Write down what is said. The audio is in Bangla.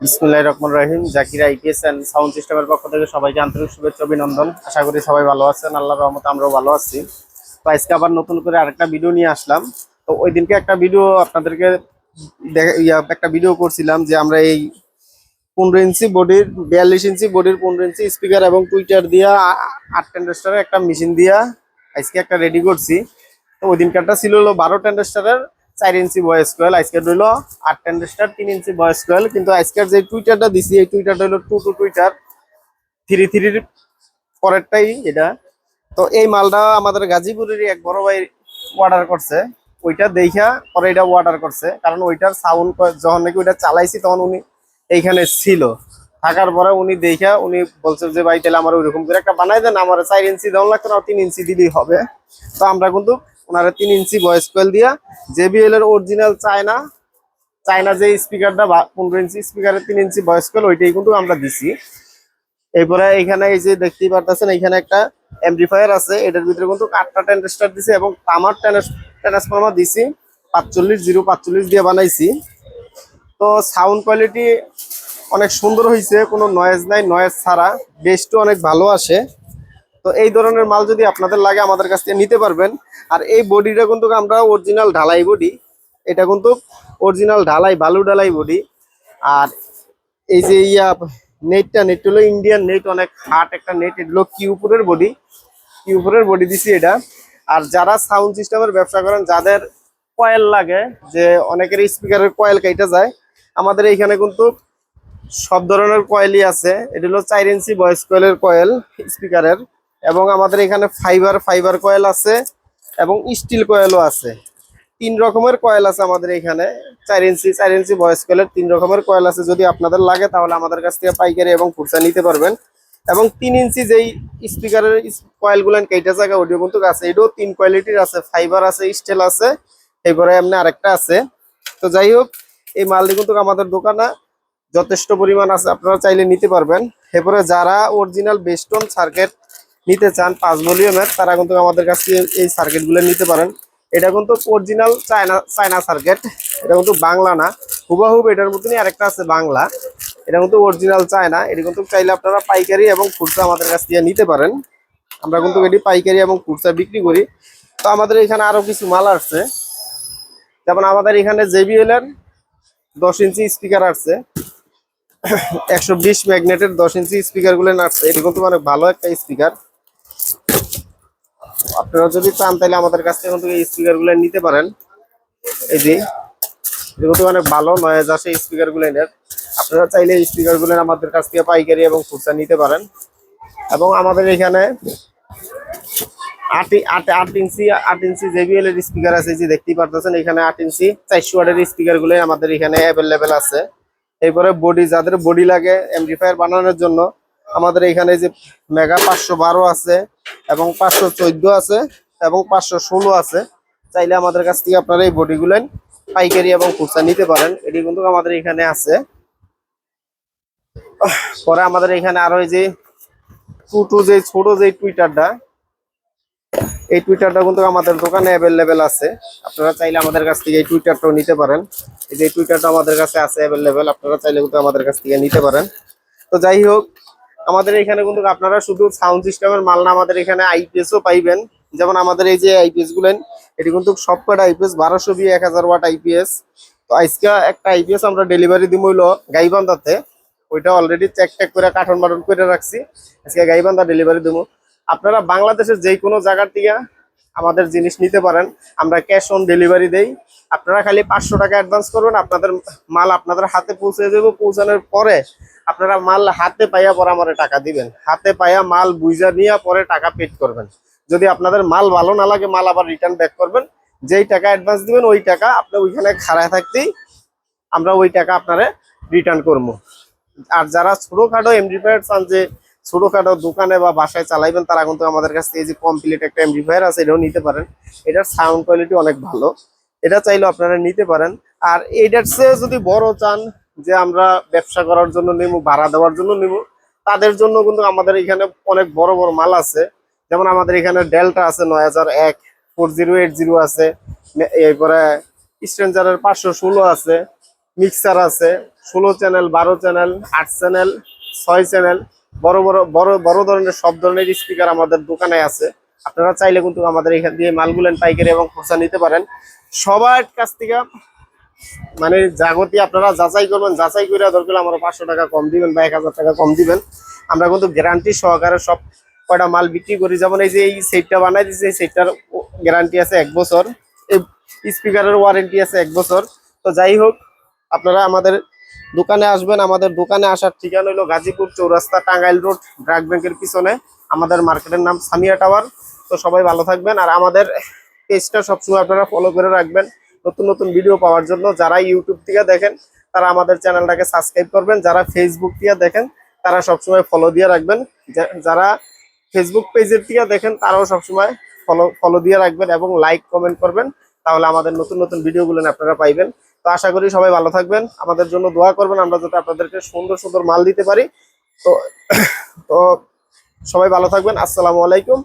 বিসমুল্লাহ রহমান রহিম। জাকির আইপিএস অ্যান্ড সাউন্ড সিস্টেমের পক্ষ থেকে সবাইকে আন্তরিক শুভেচ্ছা, অভিনন্দন। আশা করি সবাই ভালো আছেন। আল্লাহর রহমতে আমরাও ভালো আছি। তো আজকে আবার নতুন করে আরেকটা ভিডিও নিয়ে আসলাম। তো ওই দিনকে একটা ভিডিও আপনাদেরকে একটা ভিডিও করছিলাম যে আমরা এই পনেরো ইঞ্চি বডির বিয়াল্লিশ ইঞ্চি বডির পনেরো ইঞ্চি স্পিকার এবং টুইটার দিয়া আট টেন্ডেস্টারের একটা মেশিন দিয়া আজকে একটা রেডি করছি। তো ওই দিনকারটা ছিল হলো বারো টেন্ডেস্টারের চার ইঞ্চি বয়েস কোয়েল আজকে রইল আট টেন্ডেস্টার তিন ইঞ্চি বয়েস কোয়েল কিন্তু আজকের যে টুইটারটা দিছি, এই টুইটারটা হলো টু টু টুইটার থ্রি থ্রির পরেরটাই এটা। তো এই মালটা আমাদের গাজীপুরেরই এক বড় ভাই অর্ডার করছে। ওইটা দেখা পরে এটা অর্ডার করছে। কারণ ওইটার সাউন্ড যখন নাকি ওইটা চালাইছি, তখন উনি এইখানে ছিল। থাকার পরে উনি দেখা উনি বলছে যে, ভাই, তাহলে আমার ওইরকম করে একটা বানাই দেন। আমার চার ইঞ্চি দেওয়া লাগতো না, তিন ইঞ্চি দিলেই হবে। তো আমরা কিন্তু ওনারা তিন ইঞ্চি ভয়েস কোয়েল দিয়া জেবিএল এর অরিজিনাল চায়না চায়না যে স্পিকারটা পনেরো ইঞ্চি স্পিকারের তিন ইঞ্চি ভয়েস কোয়েল ওইটাই কিন্তু আমরা দিছি। এরপরে এখানে এই যে দেখতেই পারতেছেন, এখানে একটা এমপ্লিফায়ার আছে, এটার ভিতরে কিন্তু আটটা ট্রানজিস্টার দিছি এবং তামার ট্রান্সফরমার দিছি, পাঁচচল্লিশ জিরো পাঁচচল্লিশ দিয়ে বানাইছি। তো সাউন্ড কোয়ালিটি অনেক সুন্দর হয়েছে কোনো নয়েজ নাই নয়েজ ছাড়া বেসটাও অনেক ভালো আসে। তো এই ধরনের মাল যদি আপনাদের লাগে, আমাদের কাছ থেকে নিতে পারবেন। আর এই বডিটা কিন্তু আমরা অরিজিনাল ঢালাই বডি। এটা কিন্তু অরিজিনাল ঢালাই, বালু ঢালাই বডি। আর এই যে ইয়া, নেটটা, নেট হলো ইন্ডিয়ান নেট, অনেক হার্ড একটা নেট। এগুলো কিউপুরের বডি। কিউপুরের বডি দিছি এটা। আর যারা সাউন্ড সিস্টেমের ব্যবসা করেন, যাদের কয়েল লাগে, যে অনেকের স্পিকারের কয়েল কেটে যায়, আমাদের এইখানে কিন্তু সব ধরনের কয়েলই আছে। এটা হলো চার ইঞ্চি ভয়েস কয়েলের কয়েল স্পিকারের এবং আমাদের এখানে ফাইবার ফাইবার কয়েল আছে এবং স্টিল কয়েলও আছে। তিন রকমের কয়েল আছে আমাদের এখানে। চার ইঞ্চি চার ইঞ্চি ভয়েস কয়েলের তিন রকমের কয়েল আছে। যদি আপনাদের লাগে তাহলে আমাদের কাছ থেকে পাইকারি এবং খুচরা নিতে পারবেন। এবং তিন ইঞ্চি যেই স্পিকারের কয়েলগুলো কেটে জায়গা অডিও কিন্তু আছে, এটাও তিন কোয়ালিটির আছে। ফাইবার আছে স্টিল আছে, এরপরে এমনি আরেকটা আছে। তো যাই হোক, এই মালটি কিন্তু আমাদের দোকানে যথেষ্ট পরিমাণ আছে, আপনারা চাইলে নিতে পারবেন। এরপরে যারা অরিজিনাল বেস্টন সার্কিট নিতে চান পাঁচ ভলিউমের তারা কিন্তু আমাদের কাছ এই সার্কিটগুলো নিতে পারেন। এটা কিন্তু অরিজিনাল চায়না চায়না সার্কিট এটা কিন্তু বাংলা না হুবাহুব এটার মতনই আরেকটা আছে বাংলা। এটা কিন্তু অরিজিনাল চায়না এটা কিন্তু চাইলে আপনারা পাইকারি এবং খুচরা আমাদের কাছ থেকে নিতে পারেন। আমরা কিন্তু এটি পাইকারি এবং খুচরা বিক্রি করি। তো আমাদের এখানে আরও কিছু মাল আসছে। যেমন আমাদের এখানে জেবিএল এর দশ ইঞ্চি স্পিকার আসছে। একশো বিশ ম্যাগনেটের দশ ইঞ্চি স্পিকারগুলো নাচছে এটা কিন্তু অনেক ভালো একটা স্পিকার আপনারা যদি চান, তাহলে আমাদের কাছ থেকে স্পিকারগুলো নিতে পারেন। এই যে কিন্তু অনেক ভালো আসে স্পিকারগুলো আপনারা চাইলে স্পিকারগুলো আমাদের কাছ থেকে পাইকারি এবং খুচরা নিতে পারেন। এবং আমাদের এখানে আট আট আট ইঞ্চি আট ইঞ্চি জেবিএল এর স্পিকার আছে যে দেখতেই পারতেছেন, এখানে আট ইঞ্চি চারশো স্পিকারগুলো আমাদের এখানে অ্যাভেলেবেল আছে। এরপরে বডি যাদের বডি লাগে এমপ্লিফায়ার বানানোর জন্য আমাদের এখানে যে মেগা পাঁচশো বারো আছে এবং পাঁচশো চোদ্দ আছে এবং পাঁচশো ষোলো আছে, চাইলে আমাদের কাছ থেকে আপনারা এই বডিগুলো পাইকারি এবং খুচরা নিতে পারেন। এটি কিন্তু আমাদের এখানে আছে। পরে আমাদের এখানে আরও এই যে টু টু যে, ছোট যে টুইটারটা, এই টুইটারটা কিন্তু আমাদের দোকানে অ্যাভেলেবেল আছে। আপনারা চাইলে আমাদের কাছ থেকে এই টুইটারটাও নিতে পারেন। এই যে টুইটারটা আমাদের কাছে আছে অ্যাভেলেবেল আপনারা চাইলে কিন্তু আমাদের কাছ থেকে নিতে পারেন। তো যাই হোক আমাদের এখানে কিন্তু আপনারা শুধু সাউন্ড সিস্টেমের মাল না, আমাদের এখানে আইপিএসও পাইবেন। যেমন আমাদের এই যে আইপিএস গুলেন, এটি কিন্তু সবকটা আইপিএস বারোশো বি, এক হাজার ওয়াট আইপিএস তো আজকে একটা আইপিএস আমরা ডেলিভারি দিব হইল গাইবান্ধাতে। ওইটা অলরেডি চেক টেক করে কাঠন বাটন করে রাখছি। আজকে গাইবান্ধা ডেলিভারি দিব আপনারা বাংলাদেশের যে কোনো জায়গার থেকে আমাদের জিনিস নিতে পারেন। আমরা ক্যাশ অন ডেলিভারি দেই। আপনারা খালি পাঁচশো টাকা অ্যাডভান্স করবেন, আপনাদের মাল আপনাদের হাতে পৌঁছে দেবো। পৌঁছানোর পরে আপনারা মাল হাতে পাইয়া পরে আমার টাকা দিবেন। হাতে পাইয়া মাল বুঝা নিয়ে পরে টাকা পেড করবেন। যদি আপনাদের মাল ভালো না লাগে, মাল আবার রিটার্ন ব্যাক করবেন। যেই টাকা অ্যাডভান্স দিবেন, ওই টাকা আপনি ওইখানে খাড়ায় থাকতেই আমরা ওই টাকা আপনারে রিটার্ন করব। আর যারা ছোটখাটো এমডিফায়ার চান যে ছোটখাটো দোকানে বা বাসায় চালাইবেন, তারা কিন্তু আমাদের কাছ এই যে কমপ্লিট একটা এমডিফায়ার আছে, এটাও নিতে পারেন। এটার সাউন্ড কোয়ালিটি অনেক ভালো। এটা চাইলেও আপনারা নিতে পারেন। আর এইটার চেয়ে যদি বড় চান, যে আমরা ব্যবসা করার জন্য নেব, ভাড়া দেওয়ার জন্য নেব, তাদের জন্য কিন্তু আমাদের এখানে অনেক বড় বড় মাল আছে। যেমন আমাদের এখানে ডেল্টা আছে নয় হাজার এক ফোর জিরো এইট জিরো আছে এরপরে স্ট্রেঞ্জারের পাঁচশো ষোলো আছে মিক্সার আছে, ষোলো চ্যানেল বারো চ্যানেল আট চ্যানেল ছয় চ্যানেল বড় বড় বড় বড় ধরনের, সব ধরনের স্পিকার আমাদের দোকানে আছে। আপনারা চাইলে কিন্তু আমাদের এখান দিয়ে মালগুলেন পাইকারি এবং খোঁচা নিতে পারেন। সবার কাছ থেকে মানে জাগতি আপনারা যাচাই করবেন, যাচাই করে দরকার আমরা পাঁচশো টাকা কম দিবেন বা এক হাজার টাকা কম দিবেন। আমরা কিন্তু গ্যারান্টি সহকারে সব কয়টা মাল বিক্রি করি। যেমন এই যে এই সেটটা বানাই দিয়েছে এই সেটটার গ্যারান্টি আছে এক বছর। এই স্পিকারের ওয়ারেন্টি আছে এক বছর। তো যাই হোক, আপনারা আমাদের দোকানে আসবেন, আমাদের দোকানে আসার ঠিকানা হলো গাজীপুর চৌরাস্তা, টাঙ্গাইল রোড, ব্র্যাক ব্যাংকের পিছনে। আমাদের মার্কেটের নাম সামিয়া টাওয়ার। তো সবাই ভালো থাকবেন, আর আমাদের পেজটা সবসময় আপনারা ফলো করে রাখবেন। নতুন নতুন ভিডিও পাওয়ার জন্য যারা ইউটিউব থেকে দেখেন, তারা আমাদের চ্যানেলটাকে সাবস্ক্রাইব করবেন। যারা ফেসবুক থেকে দেখেন, তারা সবসময় ফলো দিয়ে রাখবেন। যারা ফেসবুক পেজের থেকে দেখেন, তারাও সবসময় ফলো ফলো দিয়ে রাখবেন এবং লাইক কমেন্ট করবেন। তাহলে আমাদের নতুন নতুন ভিডিওগুলো আপনারা পাইবেন। তো আশা করি সবাই ভালো থাকবেন, আমাদের জন্য দোয়া করবেন, আমরা যাতে আপনাদেরকে সুন্দর সুন্দর মাল দিতে পারি। তো তো সবাই ভালো থাকবেন, আসসালামু আলাইকুম।